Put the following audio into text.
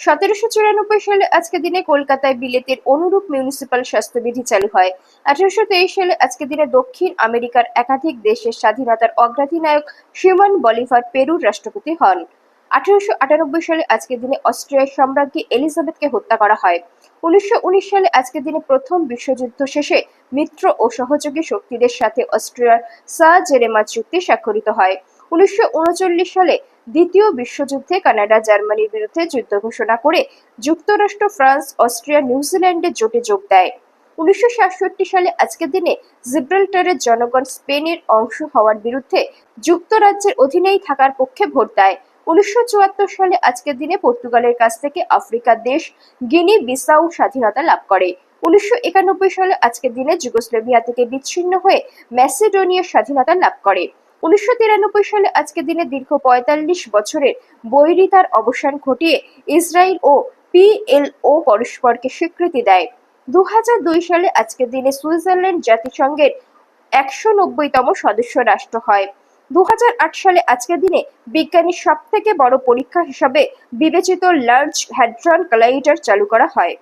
সতেরোশো চুরানব্বই সালে আজকে দিনে কলকাতায় বিলেতের অনুরূপ মিউনিসিপাল স্বাস্থ্যবিধি চালু হয়। আঠারোশো তেইশ সালে আজকে দিনে দক্ষিণ আমেরিকার একাধিক দেশের স্বাধীনতার অগ্রাধিনায়ক সিমন বলিভার পেরুর রাষ্ট্রপতি হন। আঠারোশো আটানব্বই সালে আজকের দিনে অস্ট্রিয়ার সম্রাজ্ঞী এলিজাবেথকে হত্যা করা হয়। উনিশশো উনিশ সালে আজকের দিনে প্রথম বিশ্বযুদ্ধ শেষে মিত্র ও সহযোগী শক্তিদের সাথে অস্ট্রিয়ার সা জেরেমা চুক্তি স্বাক্ষরিত হয়। উনিশশো উনচল্লিশ সালে দ্বিতীয় বিশ্বযুদ্ধে কানাডা, জার্মানির বিরুদ্ধে যুদ্ধ ঘোষণা করে যুক্তরাষ্ট্র, ফ্রান্স, অস্ট্রিয়া নিউজিল্যান্ডের জোটে যোগ দেয়। উনিশশো সাতষট্টি সালে আজকের দিনে জিব্রাল্টারের জনগণ স্পেনের অংশ হওয়ার বিরুদ্ধে যুক্তরাজ্যের অধীনেই থাকার পক্ষে ভোট দেয়। উনিশশো চুয়াত্তর সালে আজকের দিনে পর্তুগালের কাছ থেকে আফ্রিকার দেশ গিনি বিসাউ স্বাধীনতা লাভ করে। উনিশশো একানব্বই সালে আজকের দিনে যুগোস্লোভিয়া থেকে বিচ্ছিন্ন হয়ে ম্যাসেডোনিয়ার স্বাধীনতা লাভ করে। উনিশশো তিরানব্বই সালে আজকে দিনে দীর্ঘ পঁয়তাল্লিশ বছরের বৈরিতার অবসান ঘটিয়ে ইসরায়েল ও পিএলও পরস্পরকে স্বীকৃতি দেয়। দু সালে আজকের দিনে সুইজারল্যান্ড জাতিসংঘের একশো নব্বইতম সদস্য রাষ্ট্র হয়। দু হাজার আট সালে আজকের দিনে বিজ্ঞানীর সব থেকে বড় পরীক্ষা হিসাবে বিবেচিত লার্জ হ্যাড্রন কলাইডার চালু করা হয়।